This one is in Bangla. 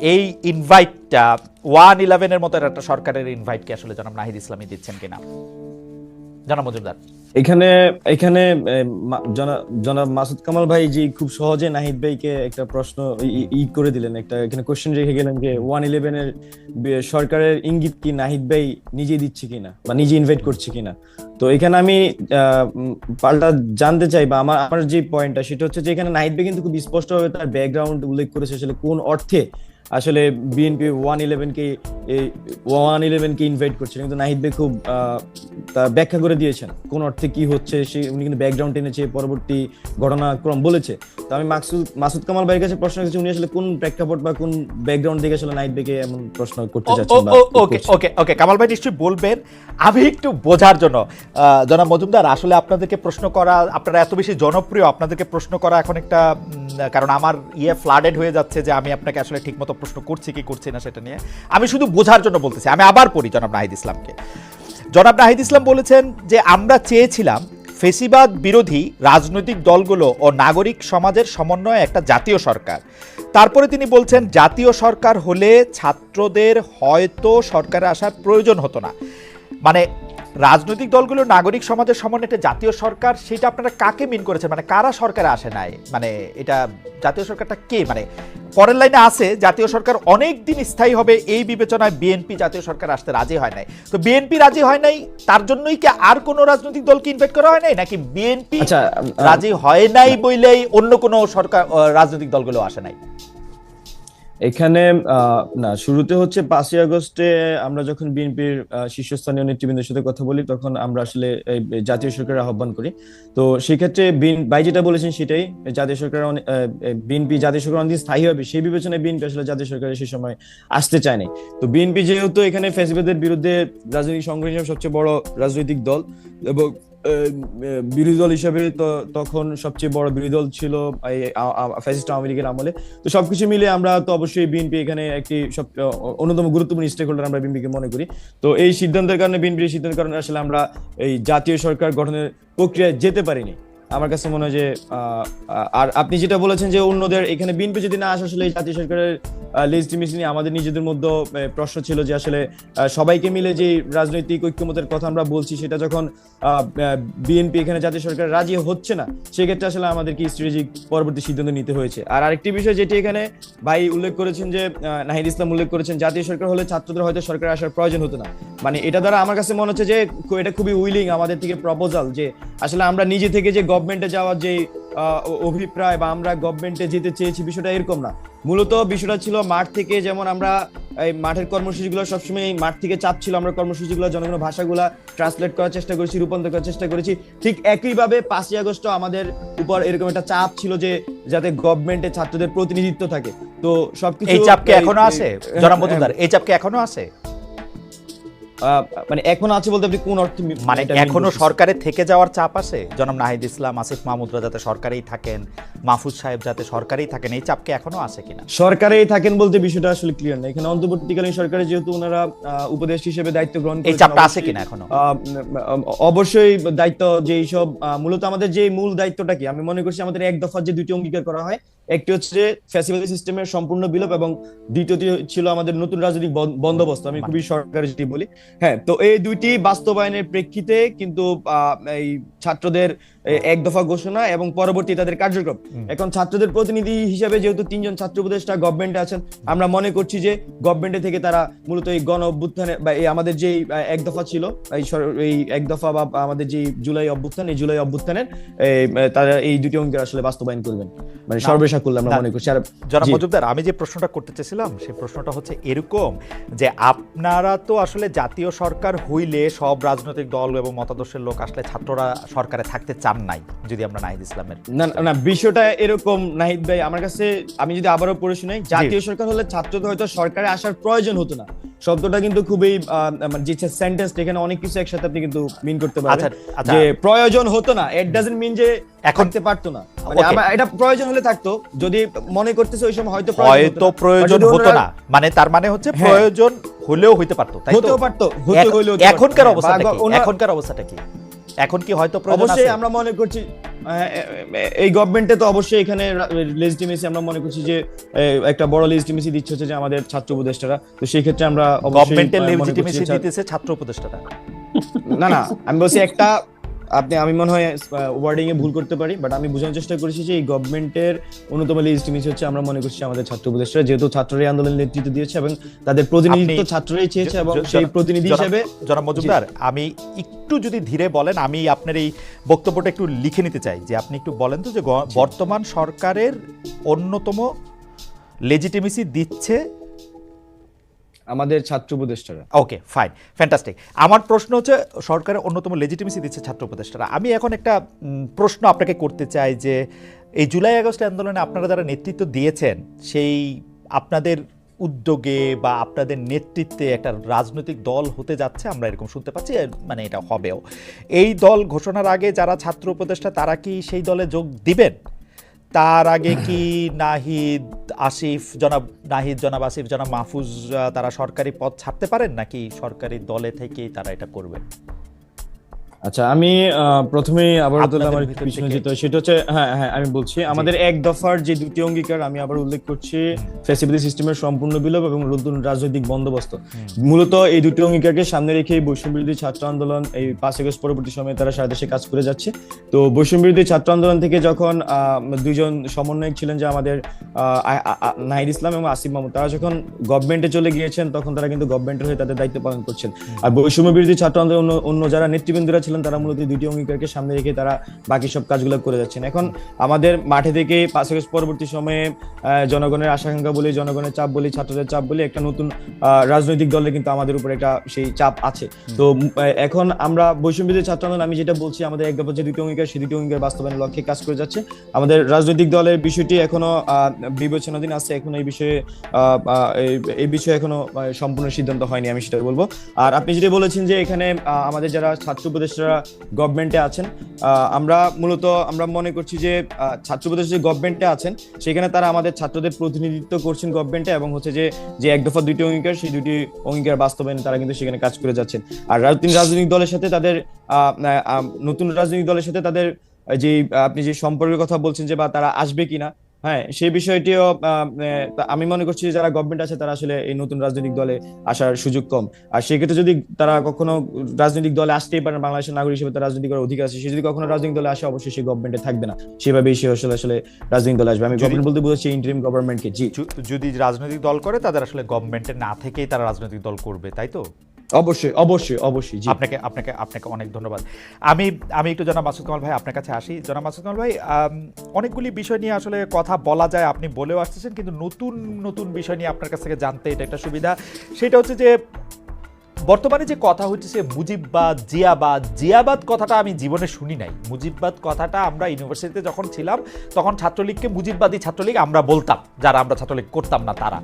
এই ইনভাইটটা ওয়ান ইলেভেনের মতো একটা সরকারের ইনভাইট ইনভাইটকে আসলে জনাব নাহিদ ইসলামী দিচ্ছেন কিনা? জনাব মজুমদার। এখানে এখানে জনাব মাসুদ কামাল ভাই যে খুব সহজে নাহিদ ভাইকে একটা প্রশ্ন ই- করে দিলেন, একটা এখানে কোশ্চেন রেখে গেলেন যে ওয়ান ইলেভেনের সরকারের ইঙ্গিত কি নাহিদ ভাই নিজে দিচ্ছে কিনা বা নিজে ইনভাইট করছে কিনা? তো এখানে আমি পাল্টা জানতে চাই বা আমার আমার যে পয়েন্টটা সেটা হচ্ছে যে এখানে নাহিদ ভাই কিন্তু খুব স্পষ্টভাবে তার ব্যাকগ্রাউন্ড উল্লেখ করেছে আসলে কোন অর্থে আসলে বিএনপি ওয়ান ইলেভেন কে ওয়ান ইলেভেন কে ইনভাইট করছেন কিন্তু নাহিদ ভাই খুব ব্যাখ্যা করে দিয়েছেন কোন অর্থে কি হচ্ছে সে উনি কিন্তু ব্যাকগ্রাউন্ড পরবর্তী ঘটনাক্রম বলেছে। তো আমি মাসুদ কামাল ভাইয়ের কাছে প্রশ্ন করেছি উনি আসলে কোন প্রেক্ষাপট বা কোন ব্যাকগ্রাউন্ড দেখে আসলে নাহিদ ভাইকে এমন প্রশ্ন করতে চাচ্ছেন ওকে ওকে ওকে কামাল ভাই নিশ্চয়ই বলবেন আমি একটু বোঝার জন্য জনাব মজুমদার আসলে আপনাদেরকে প্রশ্ন করা আপনারা এত বেশি জনপ্রিয় আপনাদেরকে প্রশ্ন করা এখন একটা কারণ আমার ইয়ে ফ্লাডেড হয়ে যাচ্ছে যে আমি আপনাকে আসলে ঠিকমতো প্রশ্ন করছি কি করছি না সেটা নিয়ে। আমি শুধু বোঝার জন্য বলতেছি। আমি আবার পড়ি জনাব নাহিদ ইসলামকে। জনাব নাহিদ ইসলাম বলেছেন যে, আমরা চেয়েছিলাম ফেসিবাদ বিরোধী রাজনৈতিক দলগুলো ও নাগরিক সমাজের সমন্বয়ে একটা জাতীয় সরকার। তারপরে তিনি বলছেন, জাতীয় সরকার হলে ছাত্রদের হয়তো সরকারে আসার প্রয়োজন হতো না। মানে রাজনৈতিক দলগুলো নাগরিক সমাজের সমন্বয়ে একটা জাতীয় সরকার সেটা আপনারা কাকে মিন করেছেন? মানে কারা সরকারে আসে নাই? মানে এটা জাতীয় সরকারটা কে? মানে পরের লাইনে আছে জাতীয় সরকার অনেক দিন স্থায়ী হবে এই বিবেচনায় বিএনপি জাতীয় সরকার আসতে রাজি হয় নাই। তো বিএনপি রাজি হয় নাই তার জন্যই কি আর কোনো রাজনৈতিক দলকে ইনভাইট করা হয় নাই? নাকি বিএনপি আচ্ছা রাজি হয় নাই বইলেই অন্য কোনো সরকার রাজনৈতিক দলগুলো আসে নাই? এখানে না, শুরুতে হচ্ছে পাঁচই আগস্টে আমরা যখন বিএনপির শীর্ষস্থানীয় নেতৃবৃন্দের সাথে কথা বলি, তখন আমরা আসলে জাতীয় সরকারের আহ্বান করি। তো সেক্ষেত্রে ভাই যেটা বলেছেন সেটাই, জাতীয় সরকার বিএনপি জাতীয় সরকার অনেকদিন স্থায়ী হবে, সেই বিবেচনায় বিএনপি আসলে জাতীয় সরকারে সেই সময় আসতে চায়নি তো বিএনপি যেহেতু এখানে ফ্যাসিবাদের বিরুদ্ধে রাজনৈতিক সংগ্রাম হিসেবে সবচেয়ে বড় রাজনৈতিক দল এবং বিরোধী দল হিসাবে তখন সবচেয়ে বড় বিরোধী দল ছিল ফ্যাসিস্ট আওয়ামী লীগের আমলে। তো সবকিছু মিলে আমরা তো অবশ্যই বিএনপি এখানে একটি সব অন্যতম গুরুত্বপূর্ণ স্টেক হোল্ডার আমরা বিএনপিকে মনে করি। তো এই সিদ্ধান্তের কারণে বিএনপির সিদ্ধান্তের কারণে আসলে আমরা এই জাতীয় সরকার গঠনের প্রক্রিয়ায় যেতে পারিনি। আমার কাছে মনে হয় যে আর আপনি যেটা বলেছেন যে অন্যদের এখানে বিএনপি যদি না আসে, আসলে এই জাতীয় সরকারের লেজিটিমেসি নিয়ে আমাদের নিজেদের মধ্যে প্রশ্ন ছিল যে আসলে সবাইকে মিলে যে রাজনৈতিক ঐক্যমতের কথা আমরা বলছি, সেটা যখন বিএনপি এখানে জাতীয় সরকার রাজি হচ্ছে না, সেক্ষেত্রে আসলে আমাদেরকে স্ট্র্যাটেজিক পরবর্তী সিদ্ধান্ত নিতে হয়েছে? আর আরেকটি বিষয় যেটি এখানে ভাই উল্লেখ করেছেন যে নাহিদ ইসলাম উল্লেখ করেছেন, জাতীয় সরকার হলে ছাত্রদের হয়তো সরকার আসার প্রয়োজন হতো না। মানে এটা দ্বারা আমার কাছে মনে হচ্ছে যে, এটা খুবই উইলিং আমাদের থেকে প্রপোজাল যে আসলে আমরা নিজে থেকে যে গভর্নমেন্টে যাওয়ার যে অভিপ্রায় বা আমরা গভর্নমেন্টে যেতে চেয়েছি বিষয়টা এরকম না। মূলত বিষয়টা ছিল মাঠ থেকে যেমন আমরা এই মাঠের কর্মসূচিগুলো সবসময় মাঠ থেকে চাপ ছিল আমরা কর্মসূচিগুলো জনগণের ভাষাগুলো ট্রান্সলেট করার চেষ্টা করেছি রূপান্তর করার চেষ্টা করেছি। ঠিক একইভাবে পাঁচই আগস্ট আমাদের উপর এরকম একটা চাপ ছিল যে যাতে গভর্নমেন্টে ছাত্রদের প্রতিনিধিত্ব থাকে। তো সবকিছু এই চাপ কি এখনও আছে? জনাব এই চাপ কি এখনও আছে? মানে এখন আছে বলতে আপনি কোন অর্থে মানে এখনও? সরকারে থেকে যাওয়ার চাপ আছে? জনাব নাহিদ ইসলাম আসিফ মাহমুদরা যাতে সরকারেই থাকেন মাহফুজ সাহেব যাতে সরকারেই থাকেন এই চাপ কি এখনও আছে কিনা? সরকারেই থাকেন বলতে বিষয়টা আসলে ক্লিয়ার না এখানে অন্তর্বর্তীকালীন সরকারে যেহেতু ওনারা উপদেশ হিসেবে দায়িত্ব গ্রহণ এই চাপটা আছে কিনা এখনও? অবশ্যই দায়িত্ব যে এইসব আহ, মূলত আমাদের যে মূল দায়িত্বটা কি? আমি মনে করছি আমাদের এক দফার যে দুটি অঙ্গীকার করা হয় একটি হচ্ছে ফ্যাসিলিটি সিস্টেমের সম্পূর্ণ বিলোপ এবং দ্বিতীয়টি ছিল আমাদের নতুন রাজনৈতিক বন্দোবস্ত আমি খুবই সরকারি যেটি বলি। হ্যাঁ তো এই দুইটি বাস্তবায়নের প্রেক্ষিতে কিন্তু এই ছাত্রদের এক দফা ঘোষণা এবং পরবর্তী তাদের কার্যক্রম। এখন ছাত্রদের প্রতিনিধি হিসেবে যেহেতু তিনজন ছাত্র উপদেষ্টা গভর্নমেন্টে আছেন আমরা মনে করছি যে গভর্নমেন্টে থেকে তারা মূলত এই গণ অভ্যুত্থানে বা এই আমাদের যে এক দফা ছিল এই এই এক দফা বা আমাদের যে জুলাই অভ্যুত্থান এই জুলাই অভ্যুত্থানের তারা এই দুটি অঙ্কের আসলে বাস্তবায়ন করবেন। মানে না, সর্বেশা করলে আমরা মনে করছি। আর জনাব মজুমদার আমি যে প্রশ্নটা করতে চেয়েছিলাম সেই প্রশ্নটা হচ্ছে এরকম যে আপনারা তো আসলে জাতীয় সরকার হইলে সব রাজনৈতিক দল এবং মতাদর্শের লোক আসলে ছাত্ররা সরকারে থাকতে চান নাই যদি আমরা নাহিদ ইসলামের না না, না বিষয়টা এরকম নাহিদ ভাই আমার কাছে আমি যদি আবারও পড়ে শুনাই জাতীয় সরকার হলে ছাত্রদের হয়তো সরকারে আসার প্রয়োজন হতো না। শব্দটা কিন্তু খুবই মানে যে সেন্টেন্স এখানে অনেক কিছু একসাথে আপনি কিন্তু মিন করতে পারেন আচ্ছা যে প্রয়োজন হতো না ইট ডাজন্ট মিন যে এখন- পারতো না। মানে এটা প্রয়োজন হলে থাকতো যদি মনে করতেছে ওই সময় হয়তো প্রয়োজন হতো হয়তো না। প্রয়োজন হতো না মানে তার মানে হচ্ছে হ্যাঁ। প্রয়োজন হলেও হইতে পারতো তাই তো? হতেও পারতো হতে হইলেও এখনকার অবস্থাটা কি? এখনকার অবস্থাটা কি? এখন কি হয়তো অবশ্যই আমরা মনে করছি এই গভর্নমেন্টে তো অবশ্যই এখানে লেজিটিমেসি আমরা মনে করছি যে একটা বড় লেজিটিমেসি দিচ্ছে হচ্ছে যে আমাদের ছাত্র উপদেষ্টারা। তো সেই ক্ষেত্রে আমরা গভর্নমেন্টের মনে লেজিটিমেসি দিতেছে ছাত্র উপদেষ্টারা। না না আমি বলছি একটা আপনি আমি মনে হয় ওয়ার্ডিং এ ভুল করতে পারি বাট আমি বোঝানোর চেষ্টা করেছি যে এই গভর্নমেন্টের অন্যতম লিস্টিমিস হচ্ছে আমরা মনে করছি আমাদের ছাত্র উপদেষ্টা যেহেতু ছাত্ররাই আন্দোলনের নেতৃত্ব দিয়েছে এবং তাদের প্রতিনিধিত্ব ছাত্ররাই চেয়েছে এবং সেই প্রতিনিধি হিসেবে জনাব মজুমদার আমি একটু যদি ধীরে বলেন আমি আপনার এই বক্তব্যটা একটু লিখে নিতে চাই যে আপনি একটু বলেন তো যে বর্তমান সরকারের অন্যতম লেজিটিমেসি দিচ্ছে আমাদের ছাত্র উপদেষ্টারা। ওকে ফাইন ফ্যান্টাস্টিক আমার প্রশ্ন হচ্ছে, সরকারের অন্যতম লেজিটিমেসি দিচ্ছে ছাত্র উপদেষ্টারা। আমি এখন একটা প্রশ্ন আপনাকে করতে চাই যে, এই জুলাই আগস্ট আন্দোলনে আপনারা যারা নেতৃত্ব দিয়েছেন, সেই আপনাদের উদ্যোগে বা আপনাদের নেতৃত্বে একটা রাজনৈতিক দল হতে যাচ্ছে, আমরা এরকম শুনতে পাচ্ছি মানে এটা হবেও। এই দল ঘোষণার আগে যারা ছাত্র উপদেষ্টা, তারা কি সেই দলে যোগ দিবেন? তার আগে কি নাহিদ আসিফ, জনাব নাহিদ, জনাব আসিফ, জনাব মাহফুজ তারা সরকারি পদ ছাড়তে পারেন নাকি সরকারি দলে থেকেই তারা এটা করবে? আচ্ছা আমি আহ, প্রথমেই আবার আমার পিছনে যেতে সেটা হচ্ছে হ্যাঁ হ্যাঁ আমি বলছি আমাদের এক দফার যে দুটি অঙ্গীকার আমি আবার উল্লেখ করছি ফ্লেক্সিবিলিটি সিস্টেমের সম্পূর্ণ বিলোপ এবং নতুন রাজনৈতিক বন্দোবস্ত। মূলত এই দুটি অঙ্গীকারকে সামনে রেখে এই বৈষম্য বিরোধী ছাত্র আন্দোলন এই পাঁচ আগস্ট পরবর্তী সময়ে তারা সারা দেশে কাজ করে যাচ্ছে। তো বৈষম্য বিরোধী ছাত্র আন্দোলন থেকে যখন আহ, দুইজন সমন্বয়ক ছিলেন যে আমাদের নাহিদ ইসলাম এবং আসিফ মাহমুদ তারা যখন গভর্নমেন্টে চলে গিয়েছেন তখন তারা কিন্তু গভর্নমেন্টের হয়ে তাদের দায়িত্ব পালন করছেন। আর বৈষম্য বিরোধী ছাত্র আন্দোলন অন্য যারা নেতৃবৃন্দরা ছিলেন তারা মূলত দুটি অঙ্গীকারকে সামনে রেখে তারা বাকি সব কাজগুলো করে যাচ্ছেন। এখন আমাদের মাঠে থেকে পাঁচ পরবর্তী সময়ে জনগণের আশাকাঙ্ক্ষা বলি, জনগণের চাপ বলি, ছাত্রদের চাপ বলি, একটা নতুন রাজনৈতিক দলে কিন্তু আমাদের উপর একটা সেই চাপ আছে। তো এখন আমরা বৈষম্য ছাত্র আন্দোলন আমি যেটা বলছি, আমাদের এক দফা যে দুটি অঙ্গীকার, সেই দুটি অঙ্গীকার বাস্তবায়নের লক্ষ্যে কাজ করে যাচ্ছে। আমাদের রাজনৈতিক দলের বিষয়টি এখনও বিবেচনাধীন আছে, এখন এই বিষয়ে এই- বিষয়ে এখনও সম্পূর্ণ সিদ্ধান্ত হয়নি, আমি সেটা বলব। আর আপনি যেটা বলেছেন যে এখানে আমাদের যারা ছাত্র উপদেষ্টারা গভর্নমেন্টে আছেন। আমরা মূলত, আমরা মনে করছি যে ছাত্র উপদেষ্টা যে গভর্নমেন্টে আছেন, সেখানে তারা আমাদের ছাত্রদের প্রতিনিধিত্ব করছেন গভর্নমেন্টে এবং হচ্ছে যে যে এক দফা দুইটি অঙ্গীকার, সেই দুটি অঙ্গীকার বাস্তবায়ন তারা কিন্তু সেখানে কাজ করে যাচ্ছেন। আর রাজনৈতিক রাজনৈতিক দলের সাথে তাদের নতুন রাজনৈতিক দলের সাথে তাদের যে, আপনি যে সম্পর্কের কথা বলছেন যে, বা তারা আসবে কিনা হ্যাঁ সেই বিষয়টিও আমি মনে করছি যারা গভর্নমেন্ট আছে তারা আসলে এই নতুন রাজনৈতিক দলে আসার সুযোগ কম। আর সেক্ষেত্রে যদি তারা কখনো রাজনৈতিক দলে আসতেই পারেন বাংলাদেশের নাগরিক হিসেবে তার রাজনৈতিক করার অধিকার আছে সে যদি কখনো রাজনৈতিক দলে আসে অবশ্যই সে গভর্নমেন্টে থাকবে না। সেভাবেই সে আসলে আসলে রাজনৈতিক দলে আসবে। আমি গভর্নমেন্ট বলতে বুঝাচ্ছি ইন্টারিম গভর্নমেন্টকে জি। যদি রাজনৈতিক দল করে তাদের আসলে গভর্নমেন্টে না থেকেই তারা রাজনৈতিক দল করবে তাই তো? অবশ্যই অবশ্যই অবশ্যই, জি। আপনাকে আপনাকে আপনাকে অনেক ধন্যবাদ। আমি আমি একটু জনাব মাসুদ কামাল ভাই আপনার কাছে আসি। জনাব মাসুদ কামাল ভাই অনেকগুলি বিষয় নিয়ে আসলে কথা বলা যায়, আপনি বলেও আসতেছেন, কিন্তু নতুন নতুন বিষয় নিয়ে আপনার কাছ থেকে জানতে এটা একটা সুবিধা। সেটা হচ্ছে যে, বর্তমানে যে কথা হচ্ছে সে মুজিববাদ জিয়াবাদ জিয়াবাদ কথাটা আমি জীবনে শুনি নাই। মুজিববাদ কথাটা আমরা ইউনিভার্সিটিতে যখন ছিলাম, তখন ছাত্রলীগকে মুজিববাদী ছাত্রলীগ আমরা বলতাম, যারা আমরা ছাত্রলীগ করতাম না তারা।